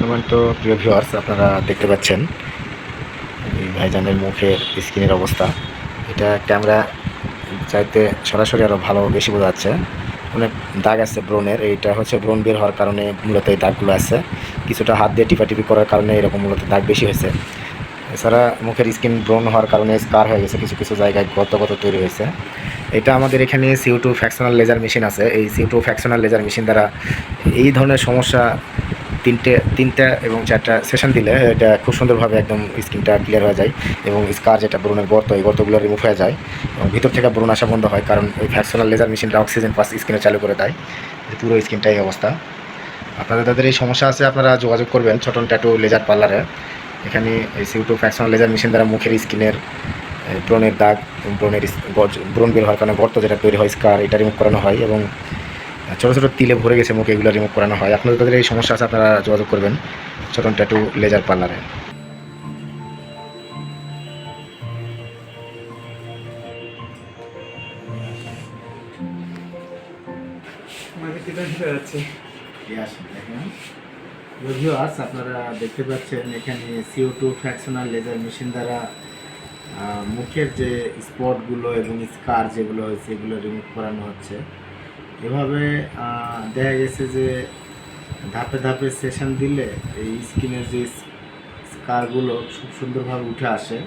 সম্মানিত প্রিয় ভিউয়ার্স আপনারা দেখতে পাচ্ছেন এই ভাইজানের মুখের স্কিনের অবস্থা। এটা ক্যামেরা চাইতে সরাসরি আরও ভালো, বেশি বোঝা যাচ্ছে। অনেক দাগ আছে ব্রণের, এইটা হচ্ছে ব্রণ বের হওয়ার কারণে মূলত এই দাগগুলো আছে। কিছুটা হাত দিয়ে টিপাটিপি করার কারণে এরকম মূলত দাগ বেশি হয়েছে। এছাড়া মুখের স্কিন ব্রণ হওয়ার কারণে স্কার হয়ে গেছে, কিছু কিছু জায়গায় গত গত তৈরি হয়েছে। এটা আমাদের এখানে CO two fractional laser machine আছে। এই CO two fractional laser machine দ্বারা এই ধরনের সমস্যা তিনটে, তিনটা এবং চারটা সেশন দিলে এটা খুব সুন্দরভাবে একদম স্কিনটা ক্লিয়ার হয়ে যায় এবং স্কার যেটা ব্রণের গর্ত, এই গর্তগুলো রিমুভ হয়ে যায় এবং ভিতর থেকে ব্রণ আসা বন্ধ হয় কারণ এই ফ্যাকশনাল লেজার মেশিনটা অক্সিজেন পাস স্কিনে চালু করে দেয়। পুরো স্কিনটা এই অবস্থা। আপনাদের, তাদের এই সমস্যা আছে, আপনারা যোগাযোগ করবেন ছোটন ট্যাটু লেজার পার্লারে এখানে এই সিউটু ফ্যাকশনাল লেজার মেশিন দ্বারা মুখের স্কিনের ব্রণের দাগ ব্রণের ব্রণ বের হওয়ার কারণে গর্ত যেটা তৈরি হয় স্কার এটা রিমুভ করানো হয় এবং ছোটো ছোটো তিলে ভরে গেছে মুখে এগুলো রিমুভ করানো হয়। আপনাদের তাদের এই সমস্যা আছে আপনারা যোগাযোগ করবেন ছোটন ট্যাটু লেজার পার্লারে। ভিউয়ার্স আপনারা দেখতে পাচ্ছেন এখানে CO two fractional laser machine দ্বারা মুখের যে স্পটগুলো এবং স্কার যেগুলো হয়েছে এগুলো রিমুভ করানো হচ্ছে। এভাবে দেখা গেছে যে ধাপে ধাপে সেশন দিলে এই স্কিনের যে স্কারগুলো খুব সুন্দরভাবে উঠে আসে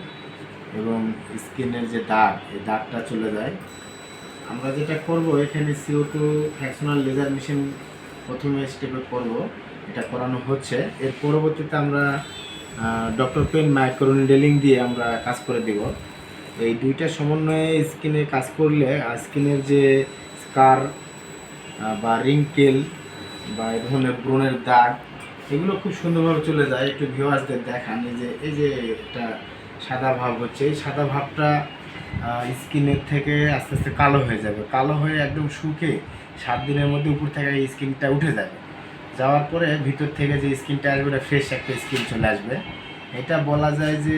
এবং স্কিনের যে দাগ, এই দাগটা চলে যায়। আমরা যেটা করব, এখানে CO two fractional laser machine প্রথমে স্টেপে করব। এটা করানো হচ্ছে। এর পরবর্তীতে আমরা ডক্টর পেন মাইক্রোনিডেলিং দিয়ে আমরা কাজ করে দেব। এই দুইটা সমন্বয়ে স্কিনে কাজ করলে স্কিনের যে স্কার বা রিঙ্কেল বা এই ধরনের ব্রণের দাগ, এগুলো খুব সুন্দরভাবে চলে যায়। একটু ভিউয়ার্সদের দেখান যে, এই যে একটা সাদা ভাব হচ্ছে, এই সাদা ভাবটা স্কিনের থেকে আস্তে আস্তে কালো হয়ে যাবে। কালো হয়ে একদম শুকে সাত দিনের মধ্যে উপর থেকে এই স্কিনটা উঠে যাবে। যাওয়ার পরে ভিতর থেকে যে স্কিনটা আসবে, ওটা ফ্রেশ একটা স্কিন চলে আসবে। এটা বলা যায় যে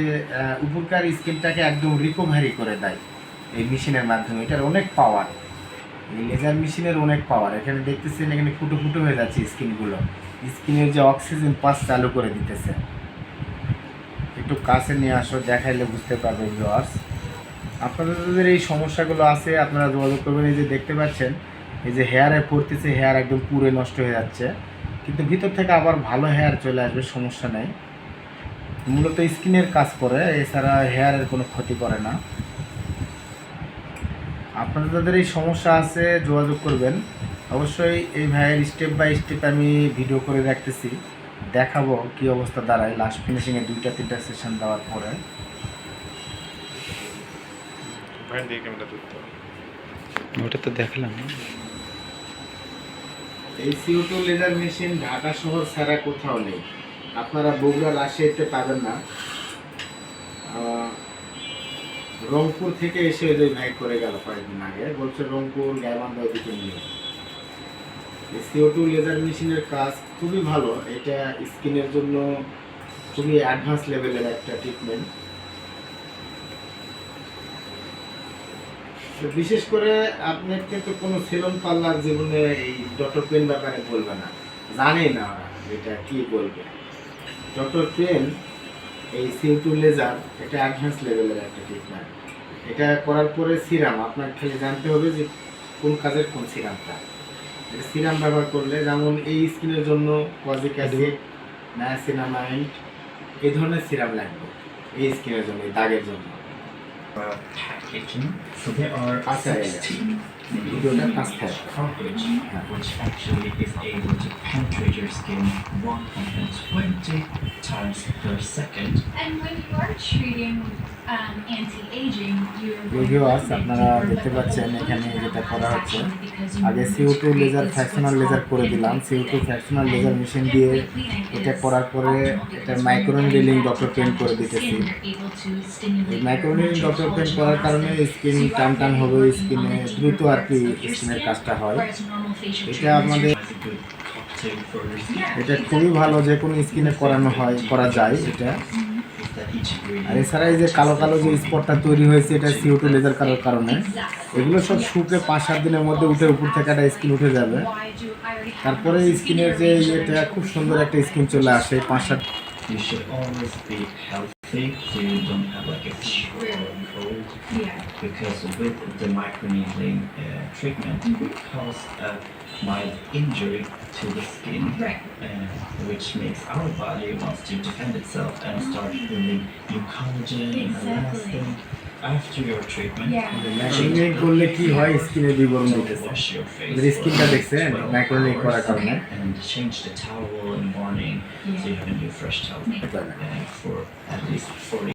উপরকার স্কিনটাকে একদম রিকভারি করে দেয় এই মেশিনের মাধ্যমে। এটার অনেক পাওয়ার এই লেজার মেশিনের অনেক পাওয়ার এখানে দেখতেছেন, এখানে ফুটো ফুটো হয়ে যাচ্ছে স্কিনগুলো স্কিনের যে অক্সিজেন পাস চালু করে দিতেছে। একটু কাছে নিয়ে আসো, দেখাইলে বুঝতে পারবে ভিউয়ার্স আপনাদের এই সমস্যাগুলো আছে, আপনারা যোগাযোগ করবেন। এই যে দেখতে পাচ্ছেন, এই যে হেয়ারে পড়তেছে হেয়ার একদম পুরে নষ্ট হয়ে যাচ্ছে। কিন্তু ভিতর থেকে আবার ভালো হেয়ার চলে আসবে, সমস্যা নেই। মূলত স্কিনের কাজ করে, এছাড়া হেয়ারের কোনো ক্ষতি করে না। আপনাদের যাদের এই সমস্যা আছে যোগাযোগ করবেন। অবশ্যই এই ভাইয়ের স্টেপ বাই স্টেপ আমি ভিডিও করে রাখতেছি দেখাবো কি অবস্থা দাঁড়ায়। লাস্ট ফিনিশিংয়ে দুইটা তিনটা সেশন দেওয়ার পরে। ওটা তো দেখলাম এই CO two laser machine Dhaka শহর ছাড়া কোথাও নেই। আপনারা বগুড়া রাজশাহীতে পাবেন না। আহ, রংপুর থেকে এসে যে ভাই করে গেল কয়েকদিন আগে। বলছে রংপুর, গাইবান্ধা ওদিকে নিয়ে। সিও টু লেজার মেশিনের কাজ খুবই ভালো। এটা স্কিনের জন্য খুবই অ্যাডভান্স লেভেলের একটা ট্রিটমেন্ট বিশেষ করে আপনার কিন্তু কোনো সেলন পার্লার জীবনে এই ডক্টর পেন ব্যাপারে বলবে না। জানে না ওরা এটা কি বলবে। ডক্টর পেন এই সিউটু লেজার এটা অ্যাডভান্স লেভেলের একটা ট্রিটমেন্ট এটা করার পরে সিরাম আপনার খালি জানতে হবে যে কোন কাজের কোন সিরামটা সিরাম ব্যবহার করলে যেমন এই স্কিনের জন্য কজিক অ্যাসিড নায়াসিনামাইড এই ধরনের সিরাম লাগবে এই স্কিনের জন্য এই দাগের জন্য। Packaging. So there are Pasta area. 16 ভিডিওটা কাজ থাকে coverage, which actually is able to penetrate your skin 120 times per second. And when you are treating um, anti-aging, viewers আপনারা দেখতে পাচ্ছেন এখানে যেটা করা হচ্ছে আগে CO two laser fractional laser করে দিলাম CO two fractional laser machine দিয়ে এটা করার পরে এটা মাইক্রোন রিলিং ডক্টর পেন করে দিতেছি এই মাইক্রোন রিলিং ডক্টর পেন করার কারণে স্কিন টান টান হবে স্কিনে দ্রুত আর কি স্কিনের কাজটা হয়। এটা আমাদের. এটা খুবই ভালো যে কোনো স্কিনে করানো হয়, করা যায় এটা। আর এছাড়া এই যে কালো কালো যে স্পটটা তৈরি হয়েছে, এটা সিও টু লেজার করার কারণে। এগুলো সব শুকে পাঁচ সাত দিনের মধ্যে উঠে উপর থেকে একটা স্কিন উঠে যাবে। তারপরে স্কিনের যে ইয়েটা, খুব সুন্দর একটা স্কিন চলে আসে, পাঁচ সাত You should always be healthy so you don't have like a fever or a cold. Yeah. Because with the microneedling uh, treatment, it will cause a mild injury to the skin, Right. uh, which makes our body wants to defend itself and start building new collagen and Exactly. elastin after your treatment. Yeah. ম্যাক্রোনিক করলে কি হয় স্কিনের বিবরণ So দিতেছে wash your face. ওদের স্কিনটা for দেখছেন 12 ম্যাক্রোনিক করার hours কারণে and change the towel in the morning so Yeah. you have a new fresh towel uh, for at least 40